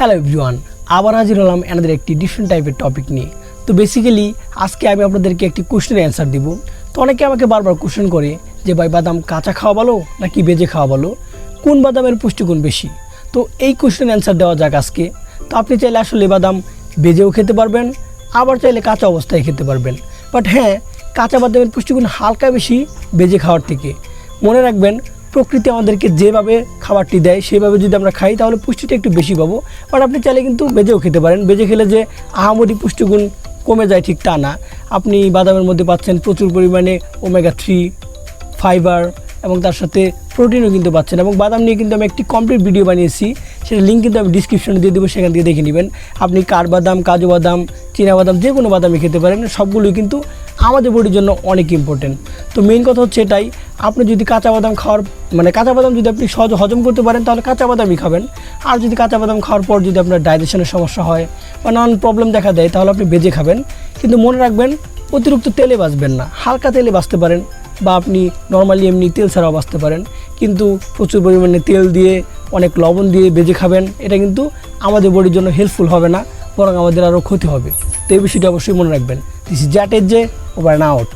Hello everyone আবার হাজির হলাম এনাদের একটি ডিফারেন্ট টাইপের টপিক নিয়ে। তো বেসিক্যালি আজকে আমি আপনাদেরকে একটি কোশ্চেনের অ্যান্সার দিব। তো অনেকে আমাকে বারবার কোশ্চেন করে যে, ভাই, বাদাম কাঁচা খাওয়া ভালো নাকি বেজে খাওয়া ভালো? কোন বাদামের পুষ্টিগুণ বেশি? তো এই কোশ্চেনের অ্যান্সার দেওয়া যাক আজকে। তো আপনি চাইলে আসলে বাদাম বেজেও খেতে পারবেন, আবার চাইলে কাঁচা অবস্থায় খেতে পারবেন। বাট হ্যাঁ কাঁচা বাদামের পুষ্টিগুণ হালকা বেশি বেজে খাওয়ার থেকে। মনে রাখবেন প্রকৃতি আমাদেরকে যেভাবে খাবারটি দেয়, সেভাবে যদি আমরা খাই, তাহলে পুষ্টিটা একটু বেশি পাবো। বাট আপনি চাইলে কিন্তু বেজেও খেতে পারেন। বেজে খেলে যে আহামরি পুষ্টিগুণ কমে যায় ঠিক তা না। আপনি বাদামের মধ্যে পাচ্ছেন প্রচুর পরিমাণে ওমেগা থ্রি ফাইবার এবং তার সাথে প্রোটিনও কিন্তু পাচ্ছেন। এবং বাদাম নিয়ে কিন্তু আমি একটি কমপ্লিট ভিডিও বানিয়েছি। সেটা লিঙ্ক কিন্তু আমি ডিসক্রিপশনে দিয়ে দেবো, সেখান থেকে দেখে নেবেন। আপনি কার বাদাম কাজু বাদাম চীনা বাদাম যে কোনো বাদামই খেতে পারেন। সবগুলোই কিন্তু আমাদের বডির জন্য অনেক ইম্পর্টেন্ট তো মেইন কথা হচ্ছে এটাই আপনি যদি কাঁচা বাদাম খাওয়ার মানে কাঁচা বাদাম যদি আপনি সহজ হজম করতে পারেন, তাহলে কাঁচা বাদামই খাবেন। আর যদি কাঁচা বাদাম খাওয়ার পর যদি আপনার ডাইজেশনের সমস্যা হয় বা নানান প্রবলেম দেখা দেয়, তাহলে আপনি বেজে খাবেন। কিন্তু মনে রাখবেন, অতিরিক্ত তেলে বাঁচবেন না। হালকা তেলে বাঁচতে পারেন বা আপনি নর্মালি এমনি তেল ছাড়াও বাঁচতে পারেন। কিন্তু প্রচুর পরিমাণে তেল দিয়ে, অনেক লবণ দিয়ে বেজে খাবেন। এটা কিন্তু আমাদের বডির জন্য হেল্পফুল হবে না, বরং আমাদের আরও ক্ষতি হবে। তো এই বিষয়টা অবশ্যই মনে রাখবেন। দিস ইজ জ্যাটের যে ওভার আউট